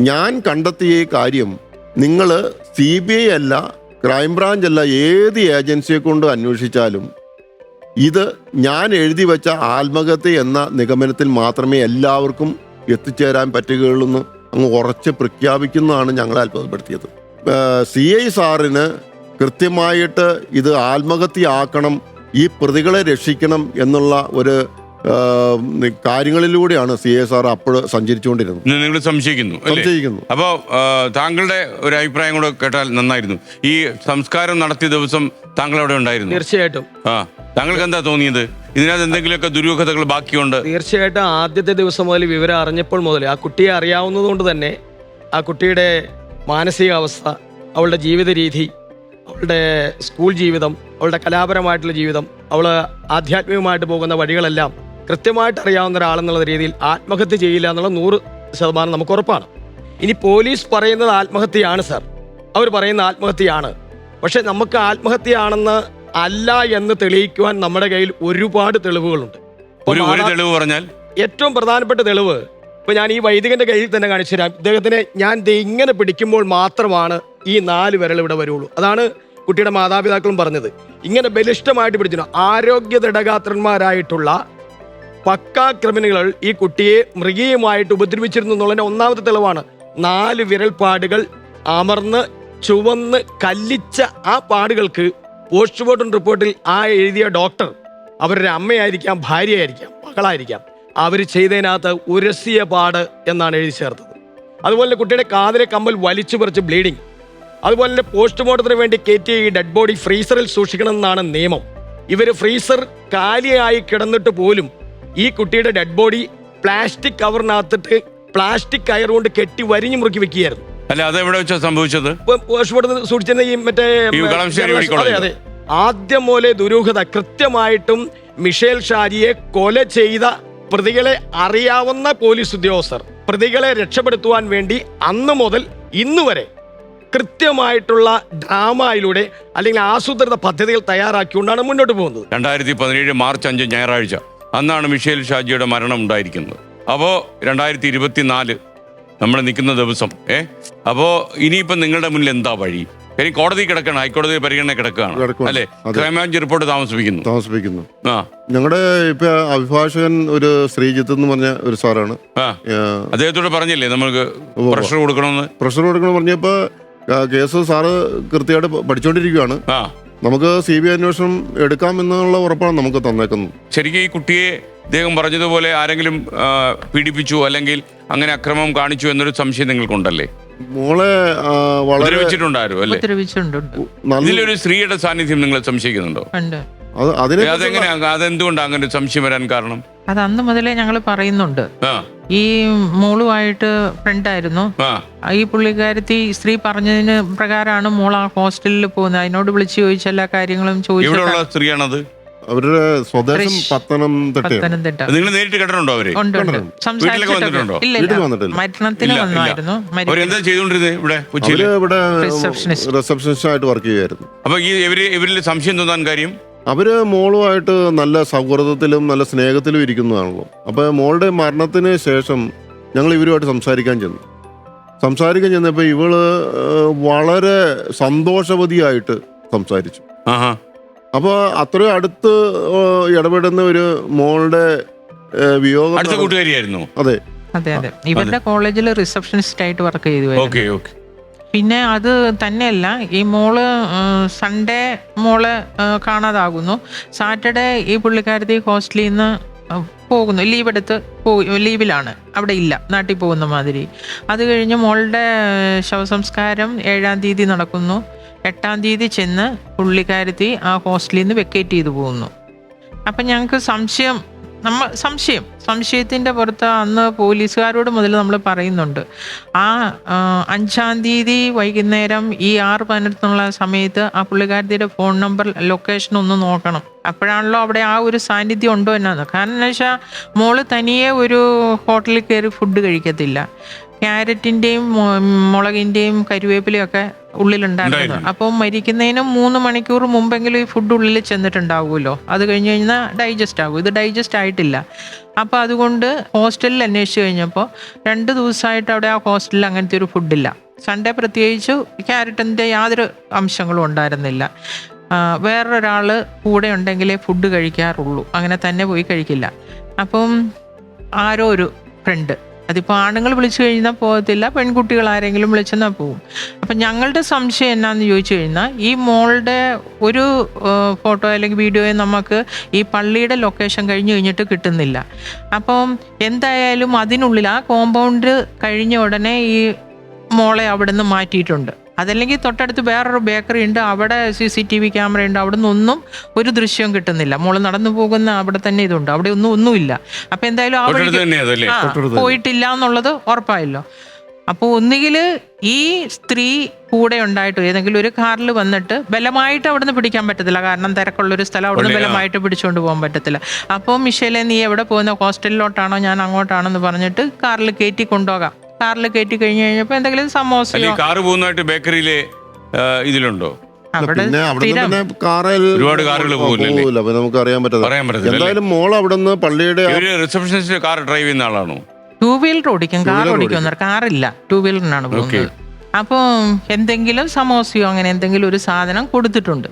ഞാൻ കണ്ടെത്തിയ ഈ കാര്യം നിങ്ങൾ സി ബി ഐ അല്ല ക്രൈംബ്രാഞ്ച് അല്ല ഏത് ഏജൻസിയെ കൊണ്ട് അന്വേഷിച്ചാലും ഇത് ഞാൻ എഴുതി വെച്ച ആത്മഹത്യ എന്ന നിഗമനത്തിൽ മാത്രമേ എല്ലാവർക്കും എത്തിച്ചേരാൻ പറ്റുകയുള്ളൂ എന്ന് അങ്ങ് ഉറച്ച് പ്രഖ്യാപിക്കുന്നതാണ് ഞങ്ങളെ അത്ഭുതപ്പെടുത്തിയത്. സി ഐ സാറിന് കൃത്യമായിട്ട് ഇത് ആത്മഹത്യ ആക്കണം ഈ പ്രതികളെ രക്ഷിക്കണം എന്നുള്ള ഒരു കാര്യങ്ങളിലൂടെയാണ് സി എസ് ആർ അപ്പോൾ സഞ്ചരിച്ചുകൊണ്ടിരുന്നത്. നിങ്ങൾ സംശയിക്കുന്നു അല്ലേ? സംശയിക്കുന്നു. അപ്പോൾ താങ്കളുടെ ഒരു അഭിപ്രായം കൂടെ കേട്ടാൽ നന്നായിരുന്നു. ഈ സംസ്കാരം നടത്തിയ ദിവസം താങ്കൾ അവിടെ ഉണ്ടായിരുന്നു. തീർച്ചയായിട്ടും. ആ താങ്കൾക്ക് എന്താ തോന്നിയത്? ഇതിനകത്ത് എന്തെങ്കിലുമൊക്കെ ദുരൂഹതകൾ ബാക്കിയുണ്ട്? തീർച്ചയായിട്ടും ആദ്യത്തെ ദിവസം മുതൽ വിവരം അറിഞ്ഞപ്പോൾ മുതൽ ആ കുട്ടിയെ അറിയാവുന്നതുകൊണ്ട് തന്നെ ആ കുട്ടിയുടെ മാനസികാവസ്ഥ അവളുടെ ജീവിത രീതി അവളുടെ സ്കൂൾ ജീവിതം അവളുടെ കലാപരമായിട്ടുള്ള ജീവിതം അവൾ ആധ്യാത്മികമായിട്ട് പോകുന്ന വഴികളെല്ലാം കൃത്യമായിട്ട് അറിയാവുന്ന ഒരാളെന്നുള്ള രീതിയിൽ ആത്മഹത്യ ചെയ്യില്ല എന്നുള്ള നൂറ് ശതമാനം നമുക്ക് ഉറപ്പാണ്. ഇനി പോലീസ് പറയുന്നത് ആത്മഹത്യയാണ് സാർ. അവർ പറയുന്ന ആത്മഹത്യയാണ്. പക്ഷെ നമുക്ക് ആത്മഹത്യയാണെന്ന് അല്ല എന്ന് തെളിയിക്കുവാൻ നമ്മുടെ കയ്യിൽ ഒരുപാട് തെളിവുകളുണ്ട്. തെളിവ് പറഞ്ഞാൽ? ഏറ്റവും പ്രധാനപ്പെട്ട തെളിവ് ഇപ്പൊ ഞാൻ ഈ വൈദികന്റെ കയ്യിൽ തന്നെ കാണിച്ചു തരാം. ഇദ്ദേഹത്തിനെ ഞാൻ ഇങ്ങനെ പിടിക്കുമ്പോൾ മാത്രമാണ് ഈ നാല് വിരൽ ഇവിടെ വരുള്ളൂ. അതാണ് കുട്ടിയുടെ മാതാപിതാക്കളും പറഞ്ഞത്. ഇങ്ങനെ ബലിഷ്ടമായിട്ട് പിടിച്ചു ആരോഗ്യ ദൃഢഗാത്രന്മാരായിട്ടുള്ള പക്കാ ക്രിമിനലുകൾ ഈ കുട്ടിയെ മൃഗീയമായിട്ട് ഉപദ്രവിച്ചിരുന്നു എന്നുള്ളതിന്റെ ഒന്നാമത്തെ തെളിവാണ്. നാല് വിരൽപ്പാടുകൾ അമർന്ന് ചുവന്ന് കല്ലിച്ച ആ പാടുകൾക്ക് പോസ്റ്റ്മോർട്ടം റിപ്പോർട്ടിൽ ആ എഴുതിയ ഡോക്ടർ അവരുടെ അമ്മയായിരിക്കാം ഭാര്യയായിരിക്കാം മകളായിരിക്കാം. അവർ ചെയ്തതിനകത്ത് ഉരസിയ പാട് എന്നാണ് എഴുതി ചേർത്തത്. അതുപോലെ കുട്ടിയുടെ കാതിലെ കമ്പൽ വലിച്ചു പറിച്ച് ബ്ലീഡിങ്. അതുപോലെ തന്നെ പോസ്റ്റ്മോർട്ടത്തിന് വേണ്ടി കയറ്റിയ ഈ ഡെഡ് ബോഡി ഫ്രീസറിൽ സൂക്ഷിക്കണമെന്നാണ് നിയമം. ഇവർ ഫ്രീസർ കാലിയായി കിടന്നിട്ട് പോലും ഈ കുട്ടിയുടെ ഡെഡ് ബോഡി പ്ലാസ്റ്റിക് കവറിനകത്തിട്ട് പ്ലാസ്റ്റിക് കയർ കൊണ്ട് കെട്ടി വരിഞ്ഞു മുറുക്കി വെക്കുകയായിരുന്നു. അല്ല അത് എവിടെ വെച്ചാ സംഭവിച്ചത്? സൂക്ഷിച്ചിരുന്ന ഈ മറ്റേ അതെ അതെ. ആദ്യം പോലെ ദുരൂഹത. കൃത്യമായിട്ടും മിഷേൽ ഷാജിയെ കൊല ചെയ്ത പ്രതികളെ അറിയാവുന്ന പോലീസ് ഉദ്യോഗസ്ഥർ പ്രതികളെ രക്ഷപ്പെടുത്തുവാൻ വേണ്ടി അന്ന് മുതൽ ഇന്ന് വരെ കൃത്യമായിട്ടുള്ള ഡ്രാമയിലൂടെ അല്ലെങ്കിൽ ആസൂത്രിത പദ്ധതികൾ തയ്യാറാക്കിക്കൊണ്ടാണ് മുന്നോട്ട് പോകുന്നത്. രണ്ടായിരത്തി പതിനേഴ് മാർച്ച് അഞ്ച് ഞായറാഴ്ച. അന്നാണ് മിഷേൽ ഷാജിയുടെ മരണം ഉണ്ടായിരിക്കുന്നത്. അപ്പോൾ രണ്ടായിരത്തി ഇരുപത്തിനാല് നമ്മൾ നിൽക്കുന്ന ദിവസം ഏ? അപ്പോൾ ഇനിയിപ്പം നിങ്ങളുടെ മുന്നിൽ എന്താ വഴി? ഇനി കോടതി കിടക്കണം ഹൈക്കോടതി പരിഗണന കിടക്കുകയാണ് അല്ലെ. ക്രൈംബ്രാഞ്ച് റിപ്പോർട്ട് താമസിപ്പിക്കുന്നു. താമസിപ്പിക്കുന്നു. ആ. ഞങ്ങളുടെ ഇപ്പൊ അഭിഭാഷകൻ ഒരു ശ്രീജിത്ത് എന്ന് പറഞ്ഞ ഒരു സാറാണ്. ആ. അദ്ദേഹത്തോട് പറഞ്ഞില്ലേ നമുക്ക് പ്രഷർ കൊടുക്കണമെന്ന്? പ്രഷർ കൊടുക്കണം പറഞ്ഞപ്പോ കേസ് സാറ് കൃത്യമായിട്ട് പഠിച്ചോണ്ടിരിക്കുകയാണ് പഠിച്ചുകൊണ്ടിരിക്കുകയാണ് ആ. നമുക്ക് സി ബി ഐ അന്വേഷണം എടുക്കാമെന്നുള്ള ഉറപ്പാണ് നമുക്ക് തന്നേക്കുന്നത്. ശരിക്കും ഈ കുട്ടിയെ ഇദ്ദേഹം പറഞ്ഞതുപോലെ ആരെങ്കിലും ആ, പീഡിപ്പിച്ചു അല്ലെങ്കിൽ അങ്ങനെ അക്രമം കാണിച്ചു എന്നൊരു സംശയം നിങ്ങൾക്കുണ്ടല്ലേ? മോളെ ആ, വളരെ ഉപദ്രവിച്ചിട്ടുണ്ടായിരുന്നു അല്ലേ? നല്ല ഇതിലൊരു സ്ത്രീയുടെ സാന്നിധ്യം നിങ്ങൾ സംശയിക്കുന്നുണ്ടോ? ഉണ്ട്. അത് അതിനെ അതെങ്ങനെ? അതെന്തുകൊണ്ടാണ് അങ്ങനെ സംശയം വരാൻ കാരണം? അത് അന്ന് മുതലേ ഞങ്ങൾ പറയുന്നുണ്ട്. ആ. ഈ മോളുമായിട്ട് ഫ്രണ്ടായിരുന്നു. ആ. ഈ പുള്ളിക്കാരത്തി സ്ത്രീ പറഞ്ഞതിന് പ്രകാരമാണ് മോൾ ആ ഹോസ്റ്റലിൽ പോകുന്നത്. അതിനോട് വിളിച്ചു ചോദിച്ച എല്ലാ കാര്യങ്ങളും ചോദിച്ചു ഇവിടെയുള്ള സ്ത്രീയാണത്? അവരുടെ സ്വദേശം തൃശ്- പത്തനംതിട്ടയാണ്. പത്തനംതിട്ട. നിങ്ങൾ നേരിട്ട് കേട്ടിട്ടുണ്ടോ അവർ? ഉണ്ട് ഉണ്ട്. കണ്ടിട്ടുണ്ട്. സംസാരിച്ചിട്ടൊക്കെ വന്നിട്ടുണ്ടോ? ഇല്ല വീട്ടിൽ ഇല്ല വന്നിട്ടില്ല. മരണത്തിന് ഇല്ല, ഇല്ല. വന്നായിരുന്നു. മരി- അവരെന്താ ചെയ്തുകൊണ്ടിരുന്നത് ഇവിടെ കൊച്ചിയിൽ അവർ ഇവിടെ Receptionist. റിസപ്ഷനിസ്റ്റ് ആയിട്ട് വർക്ക് ചെയ്യുമായിരുന്നു അപ്പൊ ഈ ഇവർ ഇവരിൽ സംശയം തോന്നാൻ കാര്യം? അവർ മോളുമായിട്ട് നല്ല സൗഹൃദത്തിലും നല്ല സ്നേഹത്തിലും ഇരിക്കുന്നതാണല്ലോ. അപ്പൊ മോളുടെ മരണത്തിന് ശേഷം ഞങ്ങൾ ഇവരുമായിട്ട് സംസാരിക്കാൻ ചെന്നു. സംസാരിക്കാൻ ചെന്നപ്പോൾ ഇവൾ വളരെ സന്തോഷവതിയായിട്ട് സംസാരിച്ചു. ആഹാ. അപ്പോൾ അത്രയും അടുത്ത് ഇടപെടുന്ന ഒരു മോളുടെ വിയോഗം അതെ. അതെ അതെ. ഇവരുടെ കോളേജിൽ റിസപ്ഷനിസ്റ്റ് ആയിട്ട് വർക്ക് ചെയ്തു ഓക്കെ ഓക്കെ. പിന്നെ അത് തന്നെയല്ല ഈ മോൾ സൺഡേ മോൾ കാണാതാകുന്നു. സാറ്റർഡേ ഈ പുള്ളിക്കാരത്തി ഹോസ്റ്റലിൽ നിന്ന് പോകുന്നു. ലീവ് എടുത്ത് പോയി ലീവിലാണ്. അവിടെ ഇല്ല നാട്ടിൽ പോകുന്ന മാതിരി. അത് കഴിഞ്ഞ് മോളുടെ ശവസംസ്കാരം ഏഴാം തീയതി നടക്കുന്നു. എട്ടാം തീയതി ചെന്ന് പുള്ളിക്കാരത്തി ആ ഹോസ്റ്റലിൽ നിന്ന് വെക്കേറ്റ് ചെയ്തു പോകുന്നു. അപ്പം ഞങ്ങൾക്ക് സംശയം നമ്മ സംശയം. സംശയത്തിന്റെ പുറത്ത് അന്ന് പോലീസുകാരോട് മുതൽ നമ്മൾ പറയുന്നുണ്ട്. ആ അഞ്ചാം തീയതി വൈകുന്നേരം ഈ ആറ് പതിനെട്ടുള്ള സമയത്ത് ആ പുള്ളിക്കാരത്തിയുടെ ഫോൺ നമ്പർ ലൊക്കേഷൻ ഒന്ന് നോക്കണം. അപ്പോഴാണല്ലോ അവിടെ ആ ഒരു സാന്നിധ്യം ഉണ്ടോ എന്നാന്ന്. കാരണം എന്ന് വെച്ചാൽ മോൾ തനിയെ ഒരു ഹോട്ടലിൽ കയറി ഫുഡ് കഴിക്കത്തില്ല. ക്യാരറ്റിന്റെയും മുളകിന്റെയും കരിവേപ്പിലയും ഉള്ളിലുണ്ടായിരുന്നു അപ്പം മരിക്കുന്നതിന് മൂന്ന് മണിക്കൂർ മുമ്പെങ്കിലും ഈ ഫുഡ് ഉള്ളിൽ ചെന്നിട്ടുണ്ടാവുമല്ലോ. അത് കഴിഞ്ഞ് കഴിഞ്ഞാൽ ഡൈജസ്റ്റ് ആകും. ഇത് ഡൈജസ്റ്റ് ആയിട്ടില്ല. അപ്പോൾ അതുകൊണ്ട് ഹോസ്റ്റലിൽ അന്വേഷിച്ച് കഴിഞ്ഞപ്പോൾ രണ്ട് ദിവസമായിട്ട് അവിടെ ആ ഹോസ്റ്റലിൽ അങ്ങനത്തെ ഒരു ഫുഡില്ല സൺഡേ പ്രത്യേകിച്ച് ക്യാരറ്റിന്റെ യാതൊരു അംശങ്ങളും ഉണ്ടായിരുന്നില്ല. വേറൊരാൾ കൂടെ ഉണ്ടെങ്കിലേ ഫുഡ് കഴിക്കാറുള്ളൂ. അങ്ങനെ തന്നെ പോയി കഴിക്കില്ല. അപ്പം ആരോ ഒരു ഫ്രണ്ട് അതിപ്പോൾ ആണുങ്ങൾ വിളിച്ചു കഴിഞ്ഞാൽ പോകത്തില്ല പെൺകുട്ടികൾ ആരെങ്കിലും വിളിച്ചെന്നാൽ പോകും അപ്പം ഞങ്ങളുടെ സംശയം എന്നാന്ന് ചോദിച്ചു കഴിഞ്ഞാൽ ഈ മോളുടെ ഒരു ഫോട്ടോ അല്ലെങ്കിൽ വീഡിയോയും നമുക്ക് ഈ പള്ളിയുടെ ലൊക്കേഷൻ കഴിഞ്ഞ് കഴിഞ്ഞിട്ട് കിട്ടുന്നില്ല. അപ്പം എന്തായാലും അതിനുള്ളിൽ ആ കോമ്പൗണ്ട് കഴിഞ്ഞ ഉടനെ ഈ മോളെ അവിടെ നിന്ന് മാറ്റിയിട്ടുണ്ട്. അതല്ലെങ്കിൽ തൊട്ടടുത്ത് വേറൊരു ബേക്കറി ഉണ്ട് അവിടെ C C T V camera ഉണ്ട് അവിടെ നിന്നൊന്നും ഒരു ദൃശ്യവും കിട്ടുന്നില്ല. മോൾ നടന്നു പോകുന്ന അവിടെ തന്നെ ഇതുണ്ട് അവിടെ ഒന്നും ഒന്നുമില്ല. അപ്പൊ എന്തായാലും ആ വഴിക്ക് ആ, പോയിട്ടില്ല എന്നുള്ളത് ഉറപ്പായല്ലോ. അപ്പോൾ ഒന്നുകിൽ ഈ സ്ത്രീ കൂടെ ഉണ്ടായിട്ട് ഏതെങ്കിലും ഒരു കാറിൽ വന്നിട്ട് ബലമായിട്ട് അവിടുന്ന് പിടിക്കാൻ പറ്റത്തില്ല. കാരണം തിരക്കുള്ളൊരു സ്ഥലം അവിടുന്ന് ബലമായിട്ട് പിടിച്ചുകൊണ്ട് പോകാൻ പറ്റത്തില്ല. അപ്പോൾ മിഷേലെ നീ എവിടെ പോകുന്ന ഹോസ്റ്റലിലോട്ടാണോ ഞാൻ അങ്ങോട്ടാണോ എന്ന് പറഞ്ഞിട്ട് കാറിൽ കയറ്റി കൊണ്ടുപോകാം. കാറിൽ കയറ്റി കഴിഞ്ഞു കഴിഞ്ഞപ്പോൾ എന്തെങ്കിലും സമോസ സമോസയോ കാറ് പോകുന്നതായിട്ട് ബേക്കറിയിലെ ഇതിലുണ്ടോ? പിന്നെ അവിടെ പിന്നെ കാറിൽ ഒരുപാട് കാറുകൾ? പോകില്ല അപ്പൊ നമുക്ക് അറിയാൻ പറ്റത്തില്ല? എന്തായാലും മോൾ അവിടെ നിന്ന് പള്ളിയുടെ റിസപ്ഷനിസ്റ്റ് കാർ ഡ്രൈവ് ചെയ്യുന്ന ആളാണോ? ടൂ വീലർ ഓടിക്കും കാർ ഓടിക്കും കാറില്ല ടൂ വീലറിനാണ്. പോകുന്നത്. അപ്പോൾ എന്തെങ്കിലും സമോസയോ അങ്ങനെ എന്തെങ്കിലും ഒരു സാധനം കൊടുത്തിട്ടുണ്ട്.